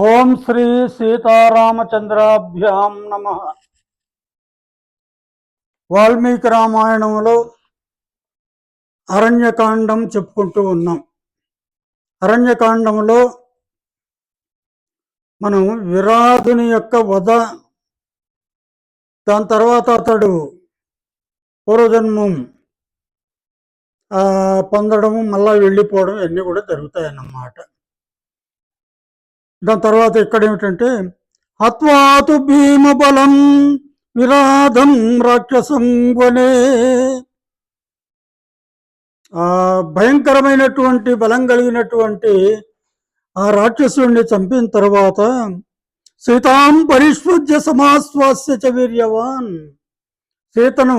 ఓం శ్రీ సీతారామచంద్రాభ్యాం నమ. వాల్మీకి రామాయణంలో అరణ్యకాండం చెప్పుకుంటూ ఉన్నాం. అరణ్యకాండంలో మనం విరాధుని యొక్క వధ దాని తర్వాత అతడు పూర్వజన్మం పొందడం పొందడము మళ్ళా వెళ్ళిపోవడం ఇవన్నీ కూడా జరుగుతాయన్నమాట. దాని తర్వాత ఇక్కడ ఏమిటంటే హత్వాతు భీమబలం విరాధం రాక్షసం వనే ఆ భయంకరమైనటువంటి బలం కలిగినటువంటి ఆ రాక్షసుడిని చంపిన తర్వాత సీతాం పరిష్వజ్య సమాశ్వాస్య చ వీర్యవాన్. సీతను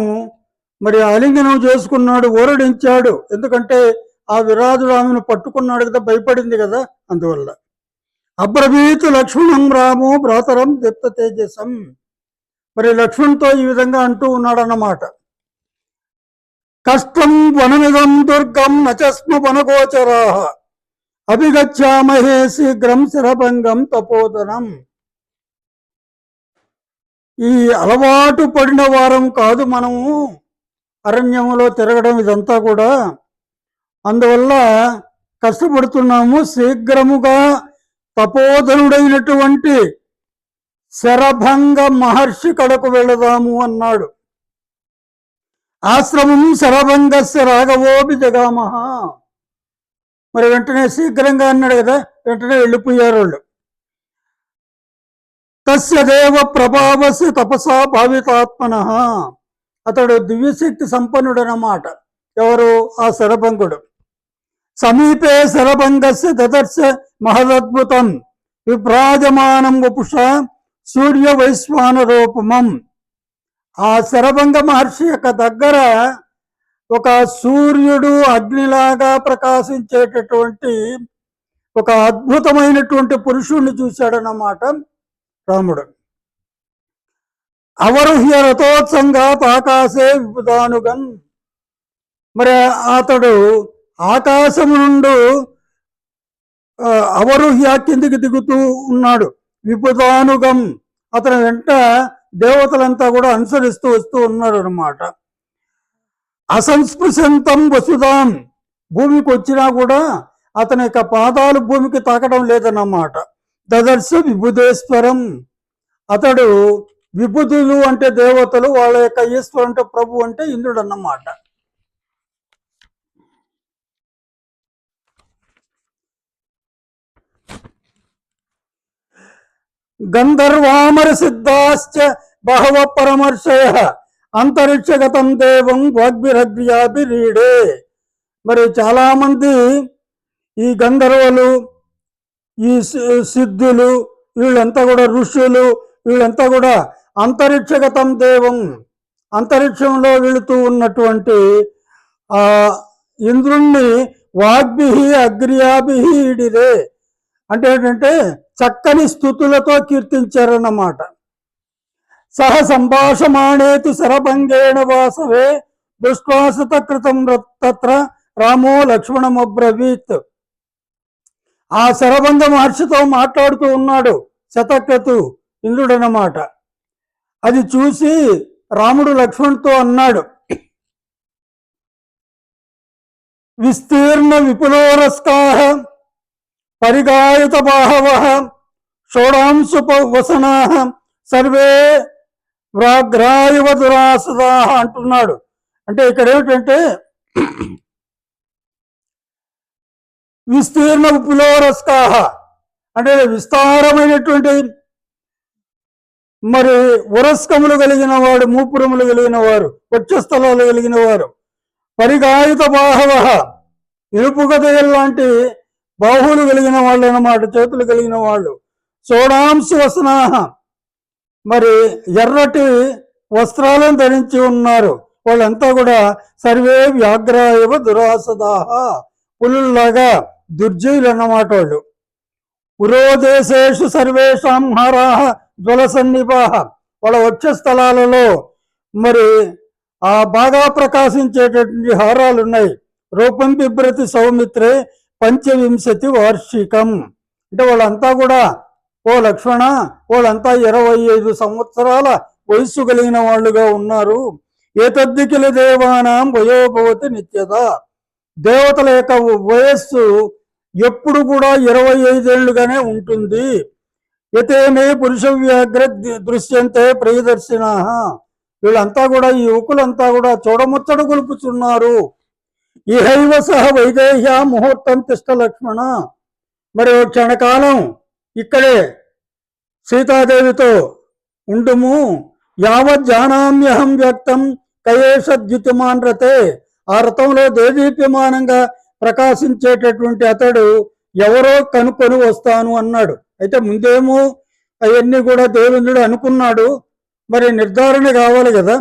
మరి ఆలింగనం చేసుకున్నాడు ఊరడించాడు ఎందుకంటే ఆ విరాజుడు ఆమెను పట్టుకున్నాడు కదా భయపడింది కదా అందువల్ల. అబ్రవీత్ లక్ష్మణం రాము భ్రాతరం దీప్త తేజసం. మరి లక్ష్మణ్తో ఈ విధంగా అంటూ ఉన్నాడన్నమాట. కష్టం వనమిదం దుర్గం నచస్మ వనగోచరా. అభిగచ్చామహే శీఘ్రం శిరభంగం తపోదనం. ఈ అలవాటు పడిన వారం కాదు మనము అరణ్యంలో తిరగడం ఇదంతా కూడా. అందువల్ల కష్టపడుతున్నాము శీఘ్రముగా తపోధనుడైనటువంటి శరభంగ మహర్షి కడకు వెళదాము అన్నాడు. ఆశ్రమం శరభంగస్య రాఘవోపి జగామహ. మరి వెంటనే శీఘ్రంగా అన్నాడు కదా వెంటనే వెళ్ళిపోయారు వాళ్ళు. తస్య దేవ ప్రభావస్య తపసా భావితాత్మన. అతడు దివ్యశక్తి సంపన్నుడనమాట ఎవరు? ఆ శరభంగుడు. సమీపే శరభంగస్య దదర్శ మహదద్భుతం విభ్రాజమానం వపుష సూర్య వైశ్వాన రూపమం ఆ శరభంగ మహర్షి యొక్క దగ్గర ఒక సూర్యుడు అగ్నిలాగా ప్రకాశించేటటువంటి ఒక అద్భుతమైనటువంటి పురుషుణ్ణి చూశాడన్నమాట రాముడు. అవరుహ్య రథోత్సంగా ఆకాశే విపుదానుగన్ మరి అతడు ఆకాశము నుండి అవరుహ్య కిందికి దిగుతూ ఉన్నాడు? విపుతానుగం అతని వెంట దేవతలంతా కూడా అనుసరిస్తూ వస్తూ ఉన్నారు అనమాట అసంస్పృశంతం వసుదాం భూమికి వచ్చినా కూడా అతని యొక్క పాదాలు భూమికి తాకడం లేదన్నమాట. దదర్శ విభుదేశ్వరం. అతడు విభుదులు అంటే దేవతలు వాళ్ళ యొక్క ఈశ్వరు అంటే ప్రభు అంటే ఇంద్రుడు అన్నమాట గంధర్వామర సిద్ధాశ్చ బహవ పరమర్శయ అంతరిక్షగతం దేవం వాగ్భిరగ్ర్యాభిరీడే మరి చాలామంది ఈ గంధర్వులు ఈ సి- సిద్ధులు వీళ్ళంతా కూడా ఋషులు వీళ్ళంతా కూడా అంతరిక్షగతం దేవం అంతరిక్షంలో వెళుతూ ఉన్నటువంటి ఆ ఇంద్రుణ్ణి వాగ్భి అగ్రియాభి ఇడిదే అంటే ఏంటంటే చక్కని స్థుతులతో కీర్తించారన్నమాట. సహ సంభాషమాణేతు శరభంగేణ వాసవే దుష్వాసత కృతం తత్ర రామో లక్ష్మణమబ్రవీత్. ఆ శరభంగ మహర్షితో మాట్లాడుతూ ఉన్నాడు శతక్రతు ఇంద్రుడు అది చూసి రాముడు లక్ష్మణ్తో అన్నాడు విస్తీర్ణ విపులోరస్కాహ పరిగాయత బాహవ షోడాంశు వసనా సర్వే వ్రాగ్రాయువ దురాసదా అంటున్నాడు. అంటే ఇక్కడ ఏమిటంటే విస్తీర్ణ పులోరస్కాహ అంటే విస్తారమైనటువంటి మరి ఉరస్కములు కలిగిన వాడు మూపురములు కలిగిన వారు వక్షస్థలాలు కలిగిన వారు పరిగాయుత బాహవ ఇరుపుగదయల్ లాంటి బాహువులు కలిగిన వాళ్ళు అన్నమాట చేతులు కలిగిన వాళ్ళు. సోడాంశ వసనాహ మరి ఎర్రటి వస్త్రాలను ధరించి ఉన్నారు. వాళ్ళంతా కూడా సర్వే వ్యాఘ్రాయవ దురాసదాహ. పులుల్లాగా దుర్జయులు అన్నమాట వాళ్ళు. పురోదేశేషు సర్వేషాం హారాహ జ్వలసన్నిపాహ. వాళ్ళ వచ్చే స్థలాలలో మరి ఆ బాగా ప్రకాశించేటటువంటి హారాలు ఉన్నాయి రూపం బిభ్రతి సౌమిత్రే పంచవింశతి వార్షికం. అంటే వాళ్ళంతా కూడా ఓ లక్ష్మణ వాళ్ళంతా ఇరవై ఐదు సంవత్సరాల వయస్సు కలిగిన వాళ్ళుగా ఉన్నారు. ఏతద్దికిల దేవానాం వయోభవతి నిత్యత. దేవతల యొక్క వయస్సు ఎప్పుడు కూడా ఇరవై ఐదేళ్ళుగానే ఉంటుంది. యతేమే పురుష వ్యాఘ్ర దృశ్యంతే ప్రియదర్శిన. వీళ్ళంతా కూడా ఈ యువకులంతా కూడా చూడముచ్చట గొలుపుచున్నారు. ఇహైవ సహ వైదేహ్య ముహూర్తం తిష్ట లక్ష్మణ. మరి క్షణకాలం ఇక్కడే సీతాదేవితో ఉండుము. యావత్ జానామ్యహం వ్యక్తం కయేషద్యుతిమాన్ రతే ఆ రథంలో దేదీప్యమానంగా ప్రకాశించేటటువంటి అతడు ఎవరో కనుక్కొని వస్తాను అన్నాడు. అయితే ముందేమో అవన్నీ కూడా దేవేంద్రుడు అనుకున్నాడు. మరి నిర్ధారణ కావాలి కదా.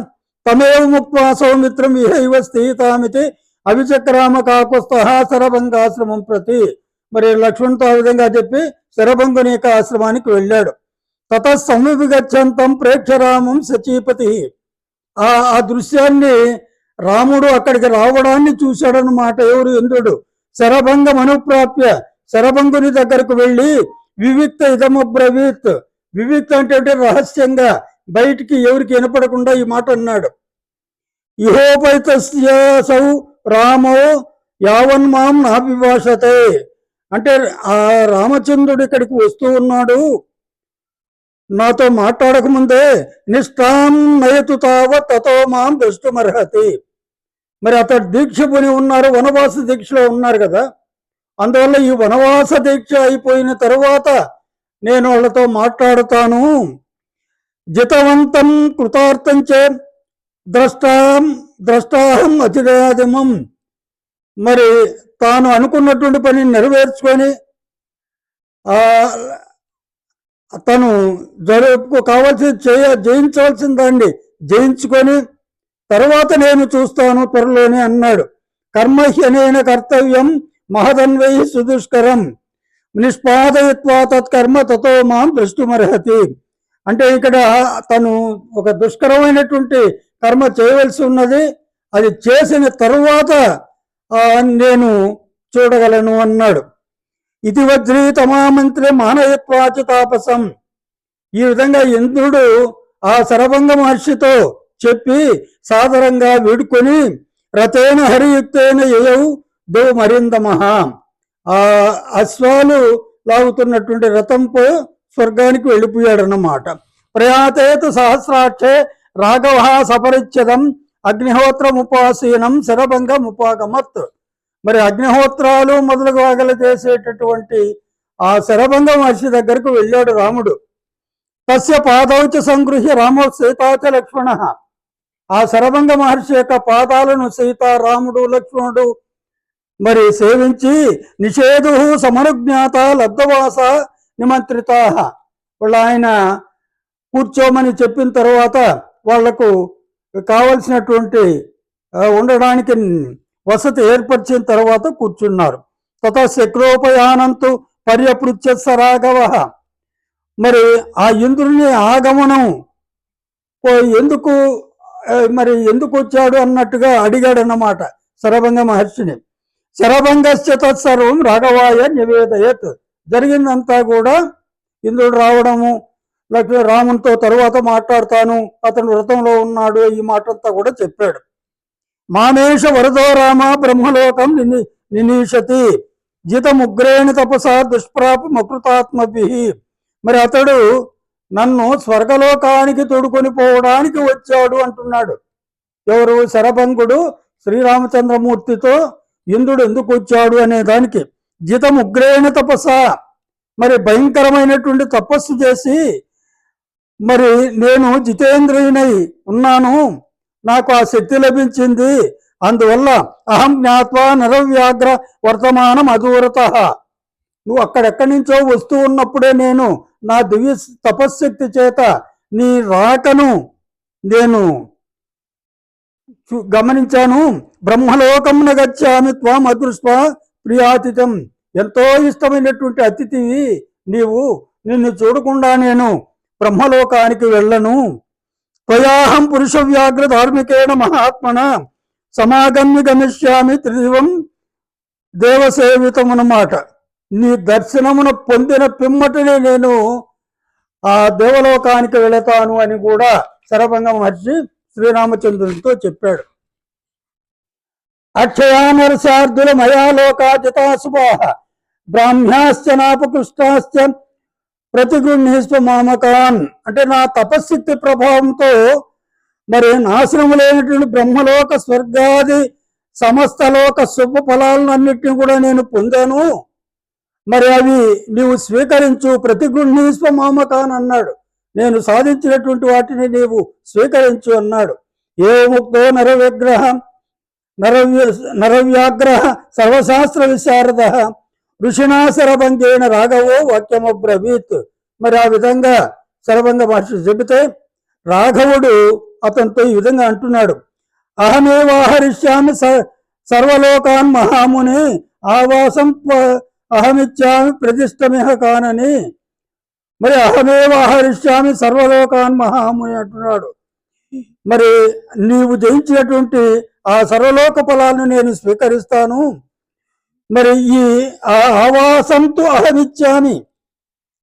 తమేవ ముక్వా సౌమిత్రం ఇహైవ స్థితామితి అవిచక్రామ శరభంగ శరభంగాశ్రమం ప్రతి మరి లక్ష్మణ్తో ఆ విధంగా చెప్పి శరభంగుని యొక్క ఆశ్రమానికి వెళ్ళాడు. తత సంవిగచ్చంతం ప్రేక్షరామం సచీపతి. ఆ ఆ దృశ్యాన్ని రాముడు అక్కడికి రావడాన్ని చూశాడనమాట ఎవరు ఇంద్రుడు. శరభంగం అనుప్రాప్య శరభంగుని దగ్గరకు వెళ్ళి వివిక్త ఇదమబ్రవీత్. వివిక్త అంటే రహస్యంగా బయటికి ఎవరికి వినపడకుండా ఈ మాట అన్నాడు. ఇహోపైతస్యసౌ రామో యావన్మాం నాభిభాషతే. అంటే ఆ రామచంద్రుడు ఇక్కడికి వస్తూ ఉన్నాడు. నాతో మాట్లాడకముందే నిష్ఠాం నయతు తావ తతో మాం దృష్టుమర్హతి మరి అతడు దీక్ష పొని ఉన్నారు వనవాస దీక్షలో ఉన్నారు కదా. అందువల్ల ఈ వనవాస దీక్ష అయిపోయిన తరువాత నేను వాళ్ళతో మాట్లాడుతాను. జితవంతం కృతార్థం చే ద్రష్టాం ద్రష్టాహం అతిదయాదిమం. మరి తాను అనుకున్నటువంటి పని నెరవేర్చుకొని తను జరుపు కావాల్సింది చేయ జయించవలసిందండి. జయించుకొని తర్వాత నేను చూస్తాను త్వరలోనే అన్నాడు. కర్మహ్యనైన కర్తవ్యం మహదన్వై సుదుష్కరం. నిష్పాదయత్వా తత్కర్మ తతో మాం దృష్టిమర్హతి అంటే ఇక్కడ తను ఒక దుష్కరమైనటువంటి కర్మ చేయవలసి ఉన్నది. అది చేసిన తరువాత నేను చూడగలను అన్నాడు. ఇది వజ్రీ తమామంత్రి మానయత్వాచి తాపసం ఈ విధంగా ఇంద్రుడు ఆ సరభంగ మహర్షితో చెప్పి సాదరంగా వేడుకొని రథేన హరియుక్తేన యయౌ దో మరిందమహ ఆ అశ్వాలు లాగుతున్నటువంటి రథంపై స్వర్గానికి వెళ్ళిపోయాడు అన్నమాట ప్రయాతేతు సహస్రాక్షే రాఘవ సపరిచ్ఛదం అగ్నిహోత్రముపాసీనం శరభంగముపాగమత్ మరి అగ్నిహోత్రాలు మొదలుగాగలు చేసేటటువంటి ఆ శరభంగ మహర్షి దగ్గరకు వెళ్ళాడు రాముడు. తస్య పాదౌచ సంగృహ్య రామో సీతాచ లక్ష్మణ. ఆ శరభంగ మహర్షి యొక్క పాదాలను సీత రాముడు లక్ష్మణుడు మరి సేవించి నిషేధు సమనుజ్ఞాత లబ్ధవాస నిమంత్రిత. వాళ్ళు ఆయన కూర్చోమని చెప్పిన తర్వాత వాళ్ళకు కావలసినటువంటి ఉండడానికి వసతి ఏర్పరిచిన తర్వాత కూర్చున్నారు. తత శక్రోపయానంతు పర్యపృచ్ఛ రాఘవ. మరి ఆ ఇంద్రుని ఆగమనం ఓ ఎందుకు మరి ఎందుకు వచ్చాడు అన్నట్టుగా అడిగాడు అన్నమాట శరభంగ మహర్షిని. శరభంగస్య తత్సర్వం రాఘవాయ నివేదయత్. జరిగిందంతా కూడా ఇంద్రుడు రావడము లక్ష్మీ రామునితో తరువాత మాట్లాడతాను అతను వ్రతంలో ఉన్నాడు ఈ మాట అంతా కూడా చెప్పాడు. మామేష వరదో రామ బ్రహ్మలోకం నిని నినీషతి జితముగ్రేణ తపస దుష్ప్రాప మకృతాత్మభి మరి అతడు నన్ను స్వర్గలోకానికి తోడుకొని పోవడానికి వచ్చాడు అంటున్నాడు. ఎవరు? శరభంగుడు శ్రీరామచంద్రమూర్తితో ఇంద్రుడు ఎందుకు వచ్చాడు అనే దానికి. జితముగ్రేణ తపస. మరి భయంకరమైనటువంటి తపస్సు చేసి మరి నేను జితేంద్రియునై ఉన్నాను. నాకు ఆ శక్తి లభించింది. అందువల్ల అహం జ్ఞాత్వా నరవ్యాగ్ర వర్తమానం అదూరత నువ్వు అక్కడెక్కడి నుంచో వస్తూ ఉన్నప్పుడే నేను నా దివ్య తపశ్శక్తి చేత నీ రాకను నేను చూ- గమనించాను. బ్రహ్మలోకమున గచ్చామి త్వం అదృష్ట ప్రియాతిథం ఎంతో ఇష్టమైనటువంటి అతిథివి నీవు. నిన్ను చూడకుండా నేను బ్రహ్మలోకానికి వెళ్ళను. త్వయాహం పురుష వ్యాఘ్ర ధార్మికేణ మహాత్మన సమాగమ్య గమిష్యామి త్రిదివం దేవసేవితమన్నమాట. నీ దర్శనమున పొందిన పిమ్మటనే నేను ఆ దేవలోకానికి వెళతాను అని కూడా శరభంగ మహర్షి శ్రీరామచంద్రునితో చెప్పాడు. అక్షయానరసార్థుల మయాలోకాజితాశుభా బ్రాహ్మ్యాశ్చ నాపకృష్టాశ్చ ప్రతిగృహ్ణీస్వ మామకాన్. అంటే నా తపశక్తి ప్రభావంతో మరి నాశనము లేనటువంటి బ్రహ్మలోక స్వర్గాది సమస్త లోక శుభ ఫలాలన్నింటినీ కూడా నేను పొందాను. మరి అవి నీవు స్వీకరించు ప్రతిగృహ్ణీస్వ మామకాన్ అన్నాడు. నేను సాధించినటువంటి వాటిని నీవు స్వీకరించు అన్నాడు. ఏ ముక్తో నరవిగ్రహం నరవ్య నరవ్యాగ్రహ సర్వశాస్త్ర విశారద ఋషినా సరభంగేణ రాఘవో వాక్యమబ్రవీత్ మరి ఆ విధంగా సరభంగ మహర్షి చెబితే రాఘవుడు అతనితో ఈ విధంగా అంటున్నాడు. అహమేవాహరిష్యామి స- సర్వలోకాన్ మహాముని ఆవాసం ప- అహమిచ్చామి ప్రతిష్టమిహ కానని. మరి అహమేవాహరిష్యామి సర్వలోకాన్ మహాముని అంటున్నాడు. మరి నీవు జయించినటువంటి ఆ సర్వలోక ఫలాలను నేను స్వీకరిస్తాను. మరి ఈ ఆ ఆవాసంతో అహమిచ్చాని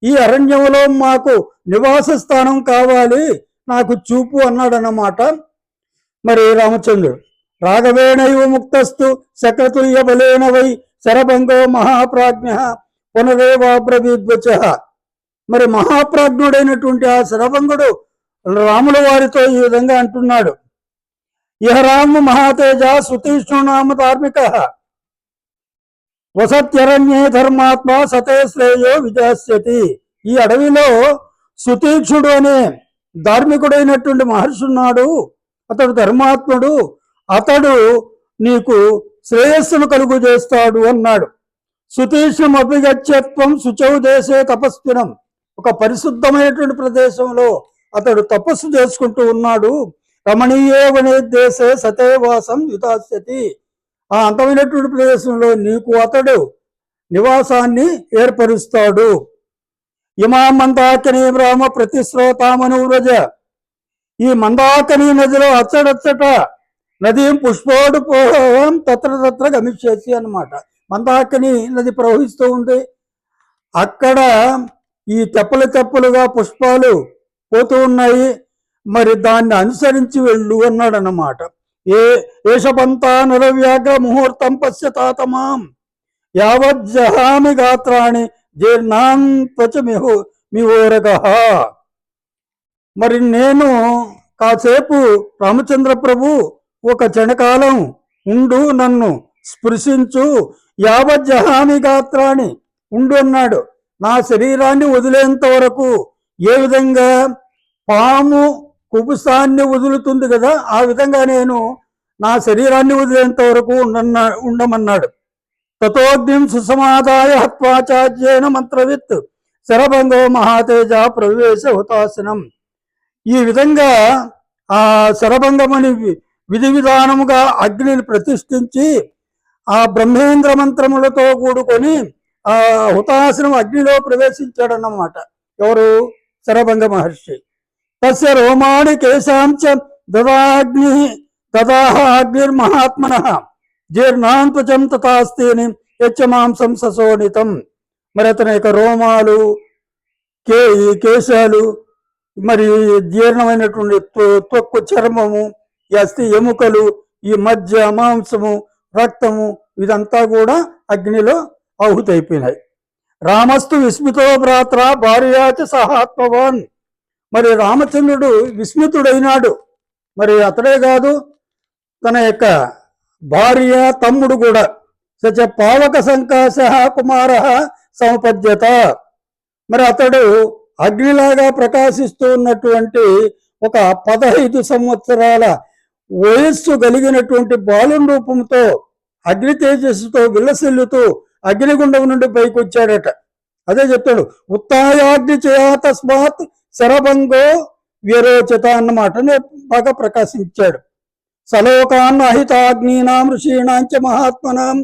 ఈ అరణ్యంలో మాకు నివాస స్థానం కావాలి నాకు చూపు అన్నాడన్నమాట. మరి రామచంద్రుడు రాఘవేణైవ ముక్తస్తు శక్రతుల్య బలేన వై శరభంగో మహాప్రాజ్ఞ పునరేవాబ్రవీద్వచ. మరి మహాప్రాజ్ఞుడైనటువంటి ఆ శరభంగుడు రాముల వారితో ఈ విధంగా అంటున్నాడు. ఇహ రామ మహాతేజ సుతీష్ణునామ ధార్మిక వసత్యరణ్యే ధర్మాత్మ సతే శ్రేయో విజాస్యతి. ఈ అడవిలో సుతీక్షుడు అనే ధార్మికుడైనటువంటి మహర్షి ఉన్నాడు. అతడు ధర్మాత్ముడు. అతడు నీకు శ్రేయస్సును కలుగు చేస్తాడు అన్నాడు. సుతీష్ణం అభిగత్యత్వం శుచౌ దేశే తపస్వినం. ఒక పరిశుద్ధమైనటువంటి ప్రదేశంలో అతడు తపస్సు చేసుకుంటూ ఉన్నాడు. రమణీయే వనే దేశే సతేవాసం యుతాస్యతి ఆ అందమైనటువంటి ప్రదేశంలో నీకు అతడు నివాసాన్ని ఏర్పరుస్తాడు. ఇమా మందాకిని రామ ప్రతిశ్రోతామనువ్రజ ఈ మందాకిని నదిలో అచ్చడచ్చట నది పుష్పోడు పోవం తత్ర తత్ర గమిషేసి అన్నమాట. మందాకిని నది ప్రవహిస్తూ ఉంది. అక్కడ ఈ తెప్పలు తెప్పలుగా పుష్పాలు పోతూ ఉన్నాయి. మరి దాన్ని అనుసరించి వెళ్ళు అన్నాడు ఏ ఏషపంతా నరవ్యాఘ్ర ముహూర్తం పశ్యతాతమాం యావజ్జహామి గాత్రాణి జీర్ణాంత్వచ మిహు మిహోరగ. మరి నేను కాసేపు రామచంద్ర ప్రభు ఒక క్షణకాలం ఉండు నన్ను స్పృశించు. యావజ్జహామి గాత్రాన్ని ఉండు అన్నాడు. నా శరీరాన్ని వదిలేంత వరకు ఏ విధంగా పాము కుబుసాన్ని వదులుతుంది కదా ఆ విధంగా నేను నా శరీరాన్ని వదిలేంత వరకు ఉండమన్నాడు. తతోగ్నిం సుసమాదాయ హత్వాచార్యేన మంత్రవిత్ శరభంగో మహాతేజ ప్రవేశ హుతాసనం. ఈ విధంగా ఆ శరభంగమని విధి విధానముగా అగ్నిని ప్రతిష్ఠించి ఆ బ్రహ్మేంద్ర మంత్రములతో కూడుకొని ఆ హుతాసనం అగ్నిలో ప్రవేశించాడన్నమాట. ఎవరు? శరభంగ మహర్షి. తస్య రోమాణి కేశాంచ దదాగ్ని దదాహ అగ్నిర్మహాత్మన జీర్ణాంత్వచం తథాస్తేని యచ్చ మాంసం సశోణితం మరి అతని యొక్క రోమాలు కే ఈ కేశాలు మరి జీర్ణమైనటువంటి త్వ- త్వక్కు చర్మము అస్థి ఎముకలు ఈ మధ్య మాంసము రక్తము ఇదంతా కూడా అగ్నిలో ఆహుతైపోయినాయి. రామస్తు విస్మితో భ్రాత్ర భార్యాచ సహాత్మవాన్. మరి రామచంద్రుడు విస్మితుడైనాడు. మరి అతడే కాదు తన యొక్క భార్య తమ్ముడు కూడా. సచ పావక సంకాశ కుమార సమపద్యత. మరి అతడు అగ్నిలాగా ప్రకాశిస్తూ ఉన్నటువంటి ఒక పదహైదు సంవత్సరాల వయస్సు కలిగినటువంటి బాలుని రూపంతో అగ్ని తేజస్సుతో విల్లసిల్లుతూ అగ్నిగుండం నుండి పైకి వచ్చాడట అదే చెప్తాడు ఉత్తాయాగ్ని చేయా తస్మాత్ శరభంగో విరోచిత అన్నమాట బాగా ప్రకాశించాడు. సలోకాన్ అహితాగ్నీనాం ఋషీణాంచ మహాత్మనాం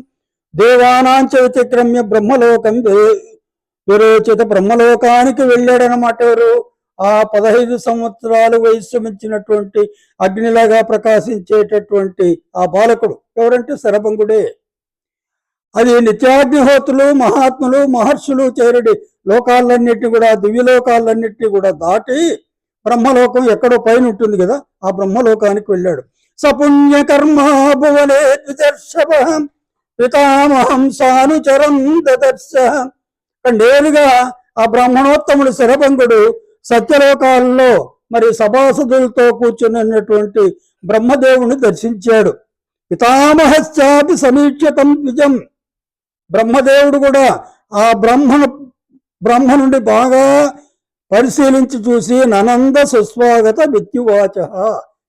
దేవానాంచ వ్యతిక్రమ్య బ్రహ్మలోకం విరోచిత బ్రహ్మలోకానికి వెళ్ళాడనమాట ఎవరు? ఆ పదహైదు సంవత్సరాలు వయస్సు మించినటువంటి అగ్నిలాగా ప్రకాశించేటటువంటి ఆ బాలకుడు ఎవరంటే శరభంగుడే. అది నిత్యాగ్నిహోతులు మహాత్ములు మహర్షులు చేరుడి లోకాలన్నిటిని కూడా దివ్యలోకాలన్నిటిని కూడా దాటి బ్రహ్మలోకం ఎక్కడో పైన ఉంటుంది కదా ఆ బ్రహ్మలోకానికి వెళ్ళాడు. సపుణ్య భువనే ద్విదర్శవ పితామహం దదర్శ నేరుగా ఆ బ్రాహ్మణోత్తముడు శరభంగుడు సత్యలోకాల్లో మరి సభాసదులతో కూర్చున్నటువంటి బ్రహ్మదేవుని దర్శించాడు. పితామహశ్చాపి సమీక్షతం నిజం బ్రహ్మదేవుడు కూడా ఆ బ్రహ్మను బ్రహ్మ నుండి బాగా పరిశీలించి చూసి ననంద సుస్వాగత విత్యువాచ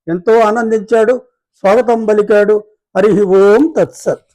ఎంతో ఆనందించాడు స్వాగతం పలికాడు. హరి ఓం తత్సత్.